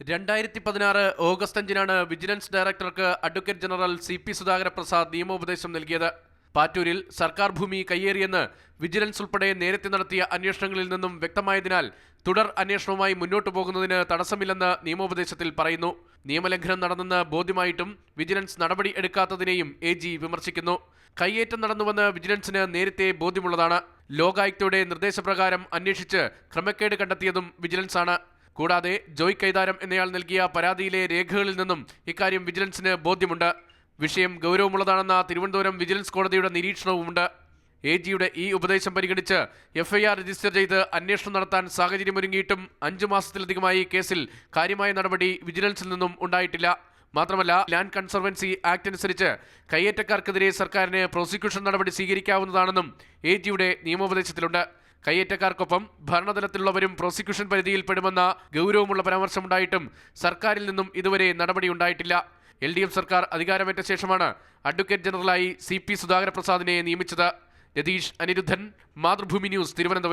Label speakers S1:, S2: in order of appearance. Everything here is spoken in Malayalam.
S1: രണ്ടായിരത്തി പതിനാറ് ഓഗസ്റ്റ് അഞ്ചിനാണ് വിജിലൻസ് ഡയറക്ടർക്ക് advocate general C P Sudhakara Prasad നിയമോപദേശം നൽകിയത്. പാറ്റൂരിൽ സർക്കാർ ഭൂമി കയ്യേറിയെന്ന് വിജിലൻസ് ഉൾപ്പെടെ നേരത്തെ നടത്തിയ അന്വേഷണങ്ങളിൽ നിന്നും വ്യക്തമായതിനാൽ തുടർ അന്വേഷണവുമായി മുന്നോട്ടു പോകുന്നതിന് തടസ്സമില്ലെന്ന് നിയമോപദേശത്തിൽ പറയുന്നു. നിയമലംഘനം നടന്നെന്ന് ബോധ്യമായിട്ടും വിജിലൻസ് നടപടി എടുക്കാത്തതിനെയും എ ജി വിമർശിക്കുന്നു. കയ്യേറ്റം നടന്നുവെന്ന് വിജിലൻസിന് നേരത്തെ ബോധ്യമുള്ളതാണ്. ലോകായുക്തയുടെ നിർദ്ദേശപ്രകാരം അന്വേഷിച്ച് ക്രമക്കേട് കണ്ടെത്തിയതും വിജിലൻസാണ്. കൂടാതെ ജോയ് കൈതാരം എന്നയാൾ നൽകിയ പരാതിയിലെ രേഖകളിൽ നിന്നും ഇക്കാര്യം വിജിലൻസിന് ബോധ്യമുണ്ട്. വിഷയം ഗൗരവമുള്ളതാണെന്ന തിരുവനന്തപുരം വിജിലൻസ് കോടതിയുടെ നിരീക്ഷണവുമുണ്ട്. എ ജിയുടെ ഈ ഉപദേശം പരിഗണിച്ച് എഫ്ഐആർ രജിസ്റ്റർ ചെയ്ത് അന്വേഷണം നടത്താൻ സാഹചര്യമൊരുങ്ങിയിട്ടും അഞ്ചു മാസത്തിലധികമായി കേസിൽ കാര്യമായ നടപടി വിജിലൻസിൽ നിന്നും ഉണ്ടായിട്ടില്ല. മാത്രമല്ല ലാൻഡ് കൺസർവൻസി ആക്ട് അനുസരിച്ച് കയ്യേറ്റക്കാർക്കെതിരെ സർക്കാരിന് പ്രോസിക്യൂഷൻ നടപടി സ്വീകരിക്കാവുന്നതാണെന്നും എ ജിയുടെ നിയമോപദേശത്തിലുണ്ട്. കയ്യേറ്റക്കാർക്കൊപ്പം ഭരണതലത്തിലുള്ളവരും പ്രോസിക്യൂഷൻ പരിധിയിൽപ്പെടുമെന്ന ഗൗരവമുള്ള പരാമർശമുണ്ടായിട്ടും സർക്കാരിൽ നിന്നും ഇതുവരെ നടപടിയുണ്ടായിട്ടില്ല എൽ ഡി എഫ് സർക്കാർ അധികാരമേറ്റ ശേഷമാണ് അഡ്വക്കേറ്റ് ജനറലായി സി പി സുധാകര പ്രസാദിനെ നിയമിച്ചത്. രതീഷ് അനിരുദ്ധൻ മാതൃഭൂമി ന്യൂസ് തിരുവനന്തപുരം.